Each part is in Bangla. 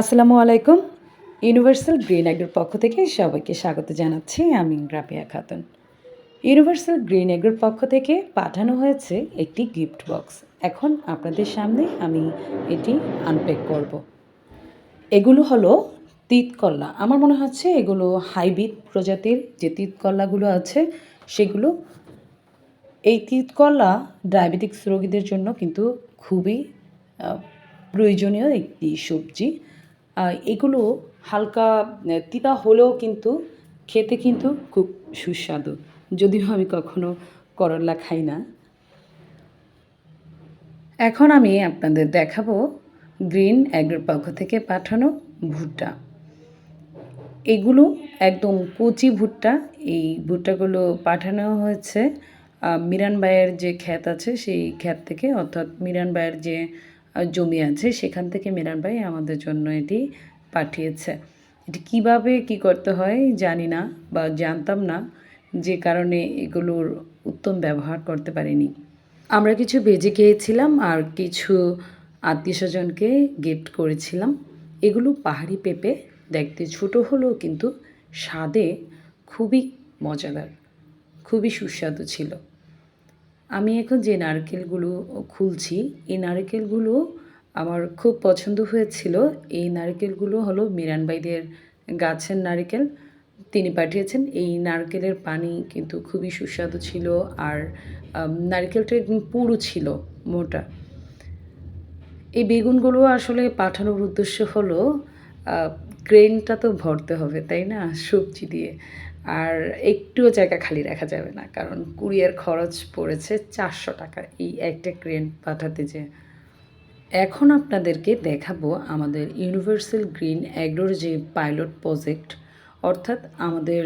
আসসালামু আলাইকুম। ইউনিভার্সাল গ্রিন এগ্রোর পক্ষ থেকে সবাইকে স্বাগত জানাচ্ছি। আমি রাবিয়া খাতুন। ইউনিভার্সাল গ্রিন এগ্রোর পক্ষ থেকে পাঠানো হয়েছে একটি গিফট বক্স এখন আপনাদের সামনে আমি এটি আনপ্যাক করব। এগুলো হলো তিতকল্লা। আমার মনে হচ্ছে এগুলো হাইব্রিড প্রজাতির যে তিতকল্লাগুলো আছে, সেগুলো এই তিতকলা ডায়াবেটিক্স রোগীদের জন্য কিন্তু খুবই প্রয়োজনীয় একটি সবজি। এগুলো হালকা তিতা হলেও কিন্তু খেতে কিন্তু খুব সুস্বাদু। যদিও আমি কখনো করলা খাই না। এখন আমি আপনাদের দেখাবো গ্রিন অ্যাগ্রোর পক্ষ থেকে পাঠানো ভুট্টা। এগুলো একদম কচি ভুট্টা। এই ভুট্টাগুলো পাঠানো হয়েছে মিরান ভাইয়ের যে ক্ষেত আছে, সেই ক্ষেত থেকে, অর্থাৎ মিরান ভাইয়ের যে জমি আছে, সেখান থেকে মিরান ভাই আমাদের জন্য এটি পাঠিয়েছে। এটি কীভাবে কি করতে হয় জানি না বা জানতাম না, যে কারণে এগুলোর উত্তম ব্যবহার করতে পারিনি। আমরা কিছু ভেজে খেয়েছিলাম আর কিছু আত্মীয় স্বজনকে গিফট করেছিলাম। এগুলো পাহাড়ি পেঁপে, দেখতে ছোট হলেও কিন্তু স্বাদে খুবই মজাদার, খুবই সুস্বাদু ছিল। আমি এখন যে নারকেলগুলো খুলছি, এই নারকেলগুলো আমার খুব পছন্দ হয়েছিল। এই নারকেলগুলো হলো মিরানবাইদের গাছের নারকেল। তিনি পাঠিয়েছেন। এই নারকেলের পানি কিন্তু খুবই সুস্বাদু ছিল আর নারকেলটা একদম পুরু ছিল মোটা। এই বেগুনগুলো আসলে পাঠানোর উদ্দেশ্য হলো ক্রেনটা তো ভরতে হবে, তাই না? সবজি দিয়ে। আর একটুও জায়গা খালি রাখা যাবে না, কারণ কুরিয়ার খরচ পড়েছে চারশো টাকা। এই একটা ক্রেন পাঠাতে যে। এখন আপনাদেরকে দেখাবো আমাদের ইউনিভার্সাল গ্রিন অ্যাগ্রোর যে পাইলট প্রজেক্ট অর্থাৎ আমাদের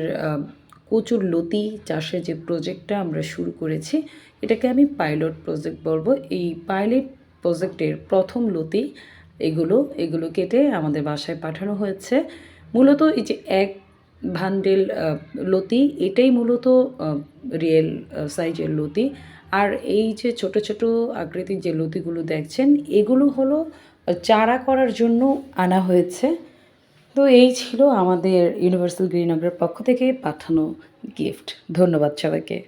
কচুর লতি চাষের যে প্রজেক্টটা আমরা শুরু করেছি, এটাকে আমি পাইলট প্রজেক্ট বলব। এই পাইলট প্রজেক্টের প্রথম লতি এগুলো এগুলো কেটে আমাদের বাসায় পাঠানো হয়েছে। মূলত এই যে এক ভান্ডেল লতি, এটাই মূলত রিয়েল সাইজের লতি। আর এই যে ছোট ছোট আকৃতির যে লতিগুলো দেখছেন, এগুলো হলো চারা করার জন্য আনা হয়েছে। তো এই ছিল আমাদের ইউনিভার্সাল গ্রিন পক্ষ থেকে পাঠানো গিফট। ধন্যবাদ সবাইকে।